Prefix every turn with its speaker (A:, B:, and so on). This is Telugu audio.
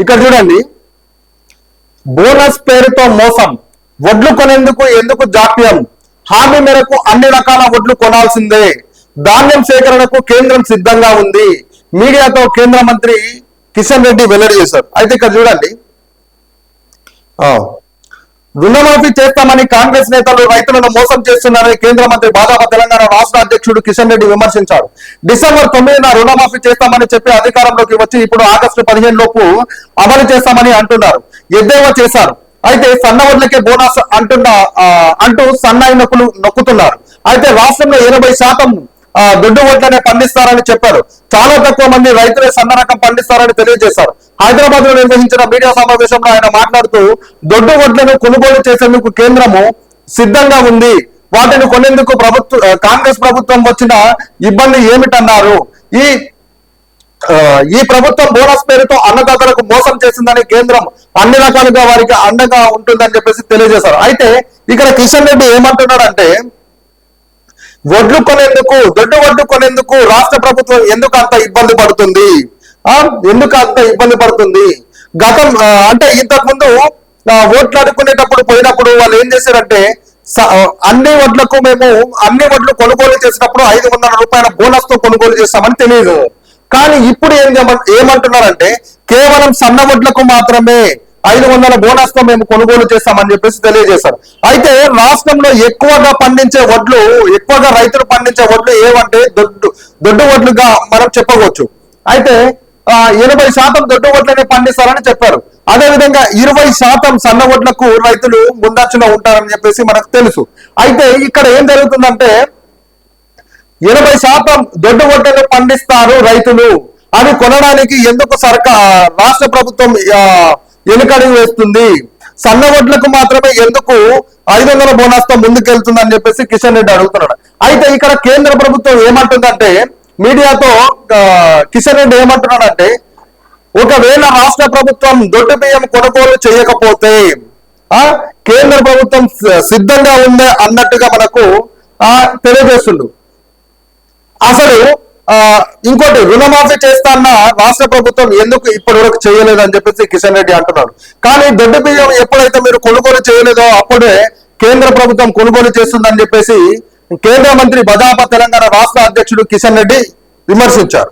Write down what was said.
A: ఇక్కడ చూడండి. బోనస్ పేరుతో మోసం. వడ్లు కొనేందుకు ఎందుకు జాప్యం? హామీ మేరకు అన్ని రకాల వడ్లు కొనాల్సిందే. ధాన్యం సేకరణకు కేంద్రం సిద్ధంగా ఉంది. మీడియాతో కేంద్ర మంత్రి కిషన్ రెడ్డి వెల్లడి చేశారు. అయితే ఇక్కడ చూడండి. ఆ, రుణమాఫీ చేస్తామని కాంగ్రెస్ నేతలు రైతులను మోసం చేస్తున్నారని కేంద్ర మంత్రి భాజపా తెలంగాణ రాష్ట్ర అధ్యక్షుడు కిషన్ రెడ్డి విమర్శించారు. డిసెంబర్ తొమ్మిదిన రుణమాఫీ చేస్తామని చెప్పి అధికారంలోకి వచ్చి ఇప్పుడు ఆగస్టు పదిహేను లోపు అమలు చేస్తామని అంటున్నారు. ఎద్దేవా చేశారు. అయితే సన్నవడ్లకే బోనస్ అంటున్న అంటూ సన్నాయి నొక్కులు నొక్కుతున్నారు. అయితే రాష్ట్రంలో ఎనభై శాతం దొడ్డు వడ్లనే పండిస్తారని చెప్పారు. చాలా తక్కువ మంది రైతులే సన్న రకం పండిస్తారని తెలియజేశారు. హైదరాబాద్లో నిర్వహించిన మీడియా సమావేశంలో ఆయన మాట్లాడుతూ దొడ్డు వడ్లను కొనుగోలు చేసేందుకు కేంద్రము సిద్ధంగా ఉంది. వాటిని కొనేందుకు ప్రభుత్వ కాంగ్రెస్ ప్రభుత్వం వచ్చిన ఇబ్బంది ఏమిటన్నారు? ఈ ఈ ప్రభుత్వం బోనస్ పేరుతో అన్నదాతలకు మోసం చేసిందని కేంద్రం అన్ని రకాలుగా వారికి అండగా ఉంటుందని చెప్పేసి తెలియజేశారు. అయితే ఇక్కడ కిషన్ రెడ్డి ఏమంటున్నాడంటే వడ్లు కొనేందుకు దొడ్డు వడ్లు కొనేందుకు రాష్ట్ర ప్రభుత్వం ఎందుకు అంత ఇబ్బంది పడుతుంది? ఆ? ఎందుకు అంత ఇబ్బంది పడుతుంది? గతం అంటే ఇంతకు ముందు ఓట్లు అడుక్కునేటప్పుడు పోయినప్పుడు వాళ్ళు ఏం చేశారంటే అన్ని వడ్లకు మేము అన్ని వడ్లు కొనుగోలు చేసినప్పుడు ఐదు వందల రూపాయల బోనస్తో కొనుగోలు చేస్తామని తెలియదు కానీ ఇప్పుడు ఏం ఏమంటున్నారంటే కేవలం సన్న వడ్లకు మాత్రమే ఐదు వందల బోనస్తో మేము కొనుగోలు చేస్తామని చెప్పేసి తెలియజేశారు. అయితే రాష్ట్రంలో ఎక్కువగా పండించే వడ్లు ఎక్కువగా రైతులు పండించే వడ్లు ఏవంటే దొడ్డు దొడ్డు వడ్లుగా మనం చెప్పవచ్చు. అయితే ఆ, ఎనభై శాతం దొడ్డు వడ్లనే పండిస్తారని చెప్పారు. అదే విధంగా ఇరవై శాతం సన్న వడ్లకు రైతులు ముందచ్చులో ఉంటారని చెప్పేసి మనకు తెలుసు. అయితే ఇక్కడ ఏం జరుగుతుందంటే ఎనభై శాతం దొడ్డు వడ్లను పండిస్తారు రైతులు. అని కొనడానికి ఎందుకు సర్కార్ రాష్ట్ర ప్రభుత్వం ఆ, వేస్తుంది. సన్న వడ్లకు మాత్రమే ఎందుకు ఐదు వందల బోనస్తో ముందుకెళ్తుందని ముందుకెళ్తుంది అని చెప్పేసి కిషన్ రెడ్డి అడుగుతున్నాడు. అయితే ఇక్కడ కేంద్ర ప్రభుత్వం ఏమంటుందంటే మీడియాతో కిషన్ రెడ్డి ఏమంటున్నాడంటే ఒకవేళ రాష్ట్ర ప్రభుత్వం దొడ్డు బియ్యం కొనుగోలు చేయకపోతే ఆ కేంద్ర ప్రభుత్వం సిద్ధంగా ఉందే అన్నట్టుగా మనకు ఆ తెలియజేస్తుండు. అసలు ఇంకోటి రుణమాఫీ చేస్తాన్న రాష్ట్ర ప్రభుత్వం ఎందుకు ఇప్పటి వరకు చేయలేదని చెప్పేసి కిషన్ రెడ్డి అంటున్నారు. కానీ దొడ్డు బియ్యం ఎప్పుడైతే మీరు కొనుగోలు చేయలేదో అప్పుడే కేంద్ర ప్రభుత్వం కొనుగోలు చేస్తుందని చెప్పేసి కేంద్ర మంత్రి బజాపా తెలంగాణ రాష్ట్ర అధ్యక్షుడు కిషన్ రెడ్డి విమర్శించారు.